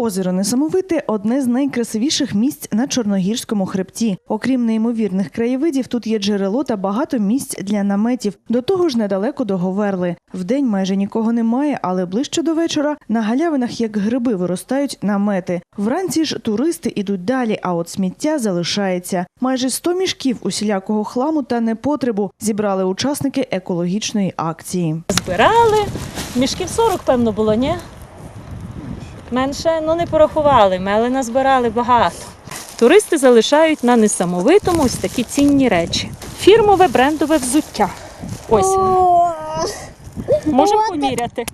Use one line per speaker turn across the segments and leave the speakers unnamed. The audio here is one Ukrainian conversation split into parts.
Озеро Несамовите одне з найкрасивіших місць на Чорногірському хребті. Окрім неймовірних краєвидів, тут є джерело та багато місць для наметів. До того ж, недалеко до Говерли. Вдень майже нікого немає, але ближче до вечора на галявинах, як гриби, виростають намети. Вранці ж туристи ідуть далі, а от сміття залишається. Майже 100 мішків усілякого хламу та непотребу зібрали учасники екологічної акції.
Збирали. Мішків 40, певно, було, ні? Менше, ну не порахували, ми, але назбирали багато. Туристи залишають на несамовитому ось такі цінні речі. Фірмове брендове взуття. Ось. Можемо поміряти.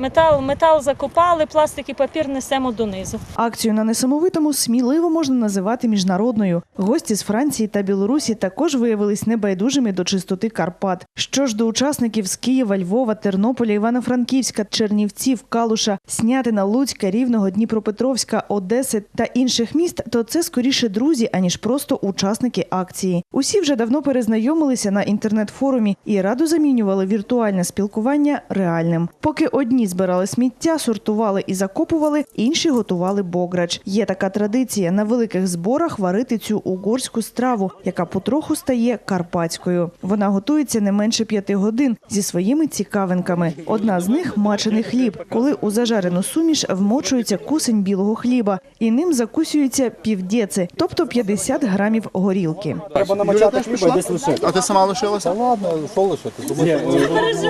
Метал, метал закопали, пластик і папір несемо донизу.
Акцію на несамовитому сміливо можна називати міжнародною. Гості з Франції та Білорусі також виявились небайдужими до чистоти Карпат. Що ж до учасників з Києва, Львова, Тернополя, Івано-Франківська, Чернівців, Калуша, Снятина, Луцька, Рівного, Дніпропетровська, Одеси та інших міст, то це скоріше друзі, аніж просто учасники акції. Усі вже давно перезнайомилися на інтернет-форумі і радо замінювали віртуальне спілкування реальним. Поки одні збирали сміття, сортували і закопували, інші готували бограч. Є така традиція на великих зборах варити цю угорську страву, яка потроху стає карпатською. Вона готується не менше п'яти годин зі своїми цікавинками. Одна з них мачений хліб, коли у зажарену суміш вмочується кусень білого хліба, і ним закусюється півдєци, тобто 50 грамів горілки.
Треба намочати хліба і десь лишити.
А ти сама лишилася?
Та ладно, що лишити? Тому що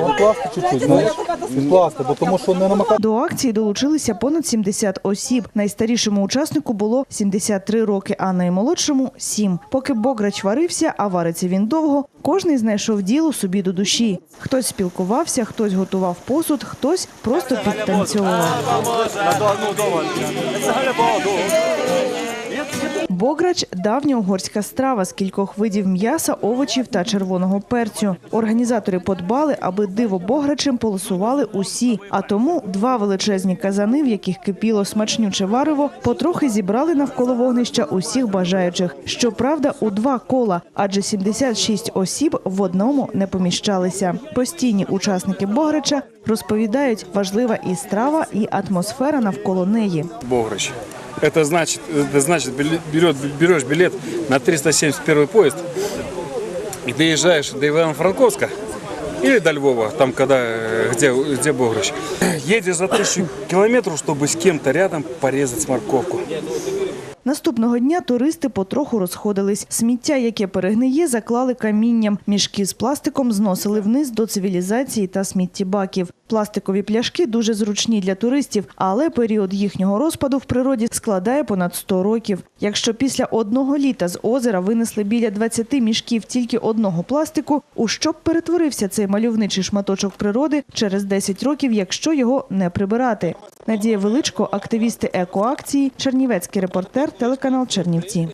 відкласти чуть-чуть, знаєш? Відкласти, бо тому що не намакати.
До акції долучилися понад 70 осіб. Найстарішому учаснику було 73 роки, а наймолодшому 7. Поки бограч варився, а вариться він довго, кожний знайшов діло собі до душі. Хтось спілкувався, хтось готував посуд, хтось просто підтанцьовував. Бограч давня угорська страва з кількох видів м'яса, овочів та червоного перцю. Організатори подбали, аби диво бограчем полосували усі. А тому два величезні казани, в яких кипіло смачнюче варево, потрохи зібрали навколо вогнища усіх бажаючих. Щоправда, у два кола, адже 76 осіб в одному не поміщалися. Постійні учасники бограча розповідають, важлива і страва, і атмосфера навколо неї.
Богрыч. Это значит, это значит биле- берет, берешь билет на 371 поезд и доезжаешь до Ивано-Франковска или до Львова, там когда, э, где, где Богрыч. Едешь за тысячу километров, чтобы с кем-то рядом порезать морковку.
Наступного дня туристи потроху розходились. Сміття, яке перегниє, заклали камінням. Мішки з пластиком зносили вниз до цивілізації та сміттєбаків. Пластикові пляшки дуже зручні для туристів, але період їхнього розпаду в природі складає понад 100 років. Якщо після одного літа з озера винесли біля 20 мішків тільки одного пластику, у що б перетворився цей мальовничий шматочок природи через 10 років, якщо його не прибирати? Надія Величко, активісти екоакції, Чернівецький репортер, телеканал Чернівці.